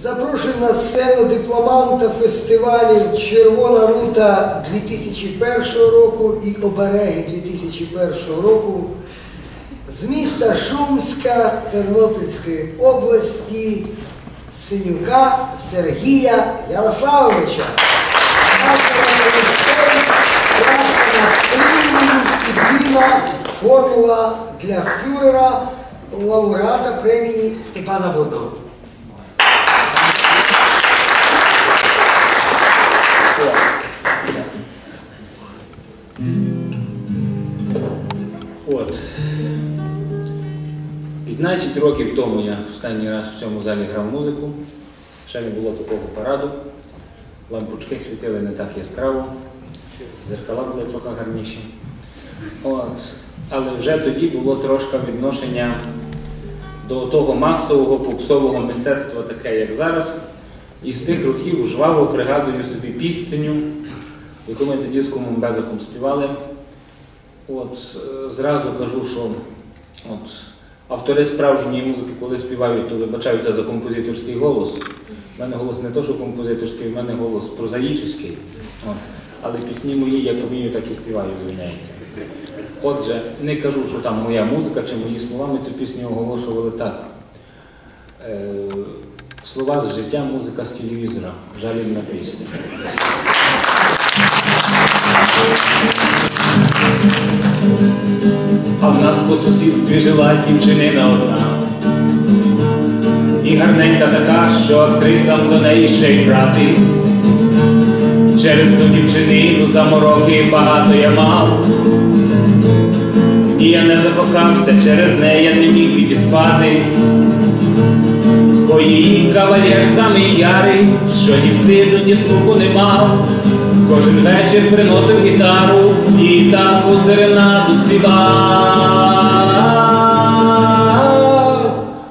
Запрошую на сцену дипломанта фестивалів Червона рута 2001 року і Обереги 2001 року з міста Шумська Тернопільської області Синюка Сергія Ярославовича. Формула для фюрера лауреата премії Степана Водного. От. 15 років тому я останній раз в цьому залі грав музику. Ще не було такого параду. Лампочки світили не так яскраво, зеркала були трохи гарніші. От. Але вже тоді було трошки відношення до того масового попсового мистецтва, таке, як зараз. І з тих років жваво пригадую собі пісню, яку ми тоді з кумом Безухом співали. От е, зразу кажу, що от, автори справжньої музики, коли співають, то вибачаються за композиторський голос. У мене голос не то, що композиторський, в мене голос прозаїчний. Але пісні мої, як вмію, так і співаю, звиняйте. Отже, не кажу, що там моя музика чи мої слова, ми цю пісню оголошували так. Е, слова з життя, музика з телевізора. Жалібна пісня. А в нас по сусідстві жила дівчинина одна. І гарненька така, що актрисам до неї ще й братись. Через ту дівчинину замороки багато я мав. І я не закохався, через неї я не міг відіспатись. Бо її кавалер самий ярий, що ні встиду, ні слуху не мав. Кожен вечір приносив гітару і таку серенаду співав.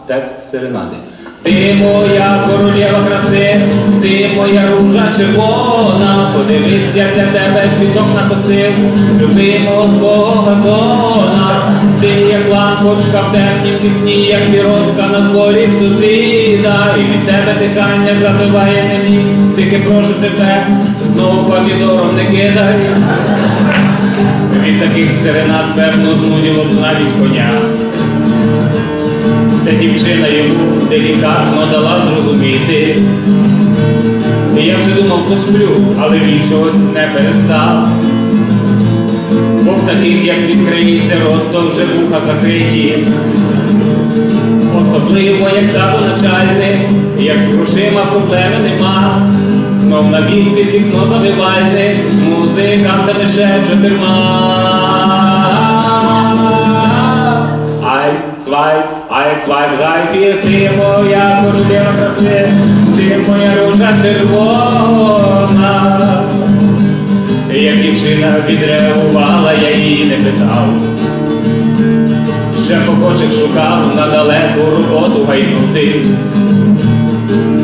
Текст серенади. Ти моя королева краси, ти моя ружа червона, подивись, я для тебе квіток накосив, любимого твого газона, ти як лампочка в темнім вікні, як віроска на дворі сусіда, і від тебе дихання забиває мені, тільки прошу тебе, знову помідором не кидай. Від таких серенад, певно, знуділо б навіть коня. Ця дівчина йому делікатно дала зрозуміти. Я вже думав, посплю, але він чогось не перестав. Бо в таких, як відкриється рот, то вже вуха закриті. Особливо, як тато начальник, як з грошима проблеми нема. Знов набіг під вікно завивальник, з музикантами ще чотирма. Ай, цвай, ай, цвай, драй, фір, ти моя королева краси, ти моя ружа червона. Як дівчина відреагувала, я її не питав. Шеф-охочих шукав на далеку роботу гайнути.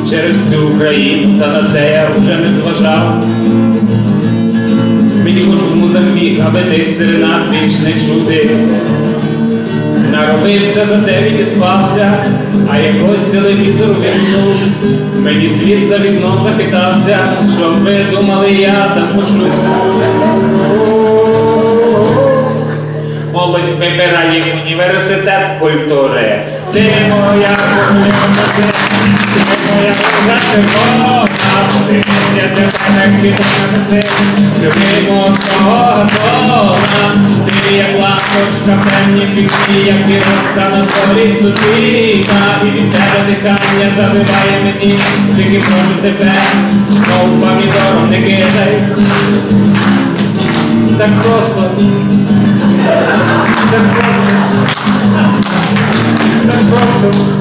Через всю Україну, та на це я вже не зважав. Мені хоч в Мозамбік, аби тих серенад більш не чути. Наробився, зате відіспався, а якось телевізор вімкнув. Мені світ за вікном захитався, щоб ви думали, я там почну. Молодь вибирає університет культури. Ти моя королева, ти моя круга червона, подивися тебе квітанси, з любимого твого тона. Ти як лампочка в темній вікні, як віроска на дворі сусіда, і від тебе дихання забиває мені, тільки прошу тебе, знову помідором не кидай. Так просто. Так просто. Так просто.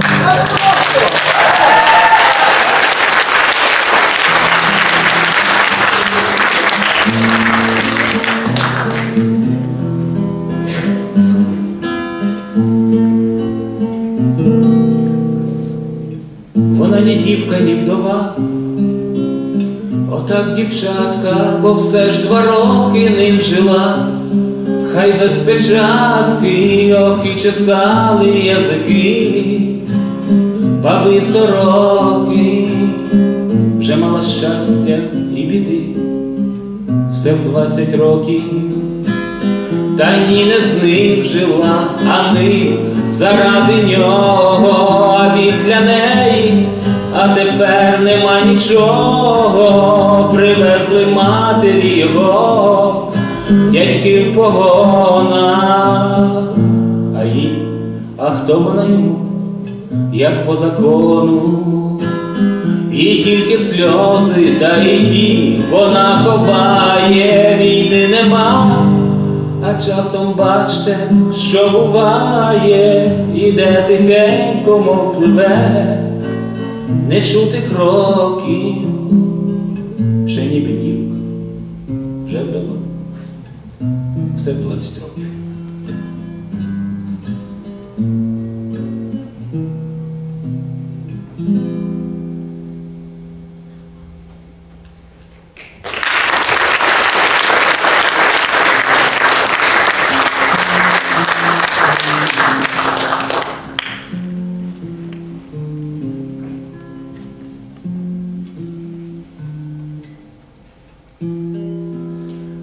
Вона ні дівка, ні вдова. Отак дівчатка, бо все ж два роки ним жила. Хай без печатки, ох і чесали язики, баби сороки, вже мала щастя і біди, все в двадцять років, та ні не з ним жила, а ним заради нього, а він для неї, а тепер нема нічого, привезли матері його, дядьки в погонах, а їй, а хто вона йому? як по закону, і тільки сльози та й ті вона ховає, війни нема, а часом бачте, що буває, іде тихенько, мов пливе, не чути кроків, ще ніби дівка, в 20 років.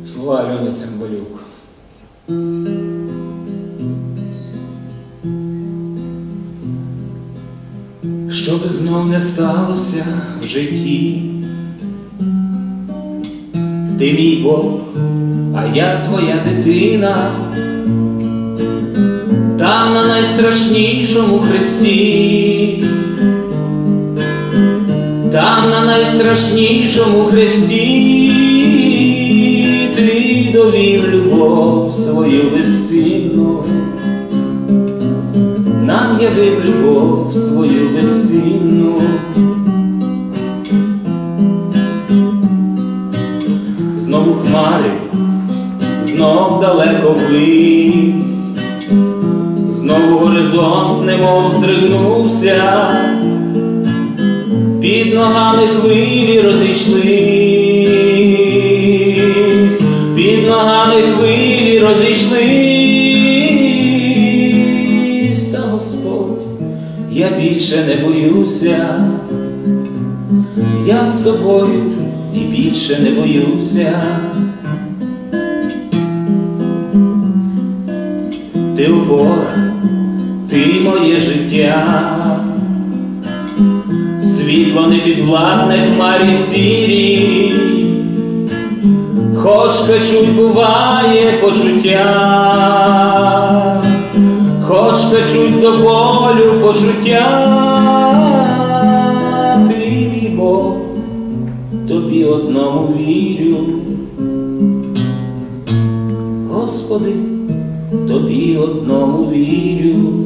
Слова Альони Цимбалюк. Що би знов не сталося в житті, ти мій Бог, а я твоя дитина, там на найстрашнішому хресті, там на найстрашнішому хресті. Ти довів любов свою безцінну, нам явив любов свою безцінну. Знову хмари, знов далеко ввись, знову горизонт немов здригнувся, під ногами хвилі розійшлись, більше не боюся, я з тобою і більше не боюся. Ти опора, ти моє життя. Світло непідвладне хмарі сірі, хоч печуть буває почуття, хоч печуть до болю почуття, ти мій Бог, тобі одному вірю, Господи, тобі одному вірю.